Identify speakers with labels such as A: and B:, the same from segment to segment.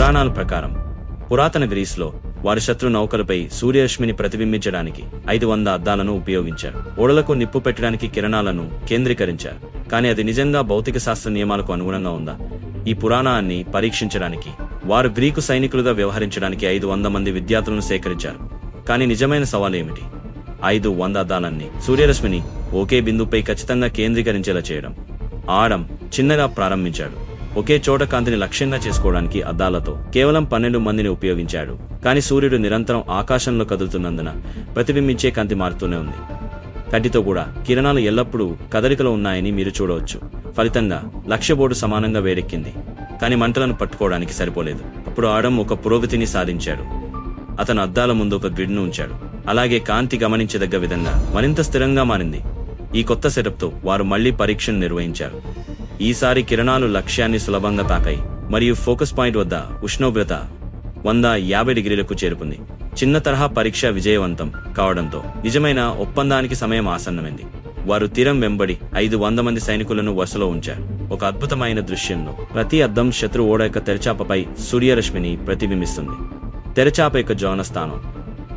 A: పురాణాల ప్రకారం పురాతన గ్రీస్లో వారి శత్రు నౌకలపై సూర్యరశ్మిని ప్రతిబింబించడానికి ఐదు వంద అద్దాలను ఉపయోగించారు. ఓడలకు నిప్పు పెట్టడానికి కిరణాలను కేంద్రీకరించారు. కానీ అది నిజంగా భౌతిక శాస్త్ర నియమాలకు అనుగుణంగా ఉందా? ఈ పురాణాన్ని పరీక్షించడానికి వారు గ్రీకు సైనికులుగా వ్యవహరించడానికి ఐదు వంద మంది విద్యార్థులను సేకరించారు. కానీ నిజమైన సవాల్ ఏమిటి? ఐదు వంద అద్దాలన్నీ సూర్యరశ్మిని ఒకే బిందుపై ఖచ్చితంగా కేంద్రీకరించేలా చేయడం. ఆడం చిన్నగా ప్రారంభించాడు. ఒకే చోట కాంతిని లక్ష్యంగా చేసుకోవడానికి అద్దాలతో కేవలం పన్నెండు మందిని ఉపయోగించాడు. కానీ సూర్యుడు నిరంతరం ఆకాశంలో కదులుతున్నందున ప్రతిబింబించే కాంతి మారుతూనే ఉంది. కంటితో కూడా కిరణాలు ఎల్లప్పుడూ కదలికలో ఉన్నాయని మీరు చూడవచ్చు. ఫలితంగా లక్ష్యబోర్డు సమానంగా వేడెక్కింది. కానీ మంటలను పట్టుకోవడానికి సరిపోలేదు. అప్పుడు ఆడం ఒక పురోగతిని సాధించాడు. అతను అద్దాల ముందు ఒక గ్రిడ్ను ఉంచాడు. అలాగే కాంతి గమనించదగ్గ విధంగా మరింత స్థిరంగా మారింది. ఈ కొత్త సెటప్తో వారు మళ్ళీ పరీక్షను నిర్వహించారు. ఈసారి కిరణాలు లక్ష్యాన్ని సులభంగా తాకాయి. మరియు ఫోకస్ పాయింట్ వద్ద ఉష్ణోగ్రత వంద యాభై డిగ్రీలకు చేరుకుంది. చిన్న తరహా పరీక్ష విజయవంతం కావడంతో నిజమైన ఒప్పందానికి సమయం ఆసన్నమైంది. వారు తీరం వెంబడి ఐదు వంద మంది సైనికులను వరుసలో ఉంచారు. ఒక అద్భుతమైన దృశ్యంలో ప్రతి అద్దం శత్రు ఓడ యొక్క తెరచాపపై సూర్యరశ్మిని ప్రతిబింబిస్తుంది. తెరచాప యొక్క జోన స్థానం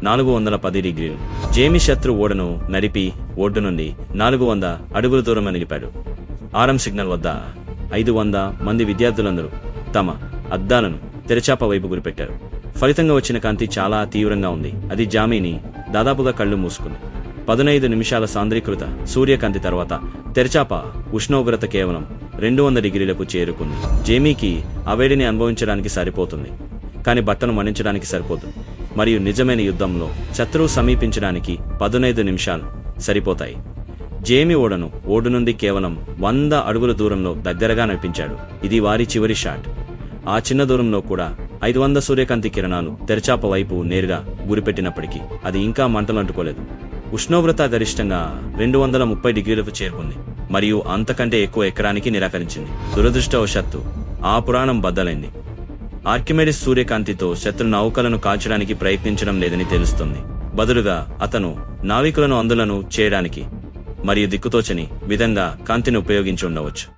A: నాలుగు వందల పది డిగ్రీలు. జేమి శత్రు ఓడను నడిపి ఒడ్డు నుండి నాలుగు వంద అడుగుల దూరం నిలిపాడు. ఆరం సిగ్నల్ వద్ద ఐదు వంద మంది విద్యార్థులందరూ తమ అద్దాలను తెరచాప వైపు గురిపెట్టారు. ఫలితంగా వచ్చిన కాంతి చాలా తీవ్రంగా ఉంది. అది జామీని దాదాపుగా కళ్ళు మూసుకుంది. పదునైదు నిమిషాల సాంద్రీకృత సూర్యకాంతి తర్వాత తెరచాప ఉష్ణోగ్రత కేవలం రెండు వంద డిగ్రీలకు చేరుకుంది. జేమీకి ఆ వేడిని అనుభవించడానికి సరిపోతుంది. కానీ బట్టను మణించడానికి సరిపోదు. మరియు నిజమైన యుద్ధంలో శత్రువు సమీపించడానికి పదునైదు నిమిషాలు సరిపోతాయి. జేమి ఓడను ఓడు నుండి కేవలం వంద అడుగుల దూరంలో దగ్గరగా నడిపించాడు. ఇది వారి చివరి షాట్. ఆ చిన్న దూరంలో కూడా ఐదు వంద సూర్యకాంతి కిరణాలు తెరచాప వైపు నేరుగా గురిపెట్టినప్పటికీ అది ఇంకా మంటలు అంటుకోలేదు. ఉష్ణోగ్రత గరిష్టంగా రెండు వందల ముప్పై డిగ్రీలకు చేరుకుంది. మరియు అంతకంటే ఎక్కువ ఎకరానికి నిరాకరించింది. దురదృష్టవశాత్తు ఆ పురాణం బద్దలైంది. ఆర్కిమెడిస్ సూర్యకాంతితో శత్రు నౌకలను కాల్చడానికి ప్రయత్నించడం లేదని తెలుస్తుంది. బదులుగా అతను నావికులను అందులను చేయడానికి మరియు దిక్కుతోచని విధంగా కాంతిని ఉపయోగించి ఉండవచ్చు.